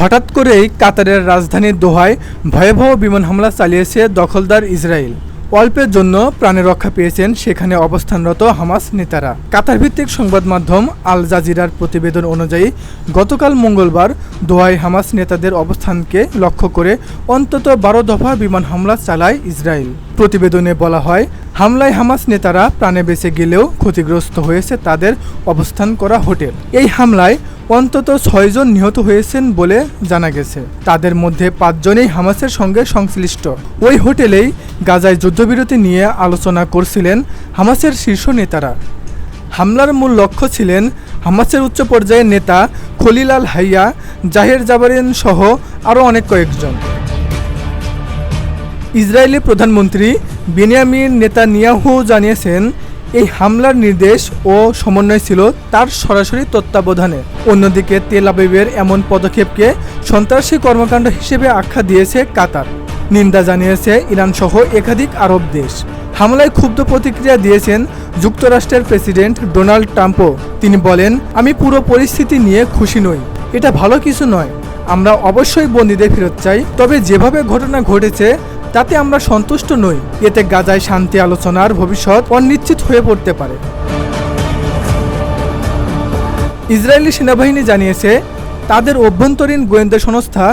হঠাৎ করেই কাতারের রাজধানী দোহায় ভয়াবহ বিমান হামলা চালিয়েছে দখলদার ইসরায়েল। অল্পের জন্য প্রাণে রক্ষা পেয়েছেন সেখানে অবস্থানরত হামাস নেতারা। কাতার ভিত্তিক সংবাদ মাধ্যম আল জাজিরার প্রতিবেদন অনুযায়ী, গতকাল মঙ্গলবার দোহায় হামাস নেতাদের অবস্থানকে লক্ষ্য করে অন্তত বারো দফা বিমান হামলা চালায় ইসরায়েল। প্রতিবেদনে বলা হয়, হামলায় হামাস নেতারা প্রাণে বেঁচে গেলেও ক্ষতিগ্রস্ত হয়েছে তাদের অবস্থান করা হোটেল। এই হামলায় অন্তত ছয়জন নিহত হয়েছেন বলে জানা গেছে। তাদের মধ্যে পাঁচজনেই হামাসের সঙ্গে সংশ্লিষ্ট। ওই হোটেলেই গাজায় যুদ্ধবিরতি নিয়ে আলোচনা করছিলেন হামাসের শীর্ষ নেতারা। হামলার মূল লক্ষ্য ছিলেন হামাসের উচ্চ পর্যায়ের নেতা খলিল আল হাইয়া, জাহের জাবারিন সহ আরও অনেক কয়েকজন। ইসরায়েলি প্রধানমন্ত্রী বেনিয়ামিন নেতানিয়াহু জানিয়েছেন এই হামলার নির্দেশ ও সমন্বয় ছিল তার সরাসরি তত্ত্বাবধানে। অন্যদিকে তেল আবিবের এমন পদক্ষেপকে সন্ত্রাসী কর্মকাণ্ড হিসেবে আখ্যা দিয়েছে কাতার। নিন্দা জানিয়েছে ইরান সহ একাধিক আরব দেশ। হামলায় ক্ষুব্ধ প্রতিক্রিয়া দিয়েছেন যুক্তরাষ্ট্রের প্রেসিডেন্ট ডোনাল্ড ট্রাম্পও। তিনি বলেন, আমি পুরো পরিস্থিতি নিয়ে খুশি নই। এটা ভালো কিছু নয়। আমরা অবশ্যই বন্দীদের ফেরত চাই। তবে যেভাবে ঘটনা ঘটেছে তাতে আমরা সন্তুষ্ট নই। এতে গাজায় শান্তি আলোচনার ভবিষ্যৎ অনিশ্চিত হয়ে পড়তে পারে। ইসরায়েলি সেনাবাহিনী জানিয়েছে, তাদের অভ্যন্তরীণ গোয়েন্দা সংস্থা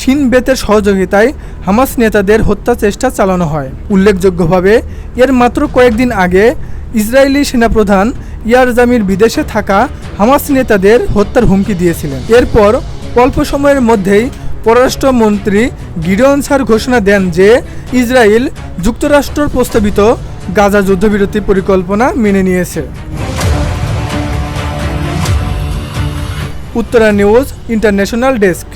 সিনবেতের সহযোগিতায় হামাস নেতাদের হত্যা চেষ্টা চালানো হয়। উল্লেখযোগ্যভাবে, এর মাত্র কয়েকদিন আগে ইসরায়েলি সেনাপ্রধান ইয়ার জামির বিদেশে থাকা হামাস নেতাদের হত্যার হুমকি দিয়েছিলেন। এরপর অল্প সময়ের মধ্যেই পররাষ্ট্রমন্ত্রী গিডন সার ঘোষণা দেন যে ইসরায়েল যুক্তরাষ্ট্র প্রস্তাবিত গাজা যুদ্ধবিরতি পরিকল্পনা মেনে নিয়েছে। Uttara news international desk.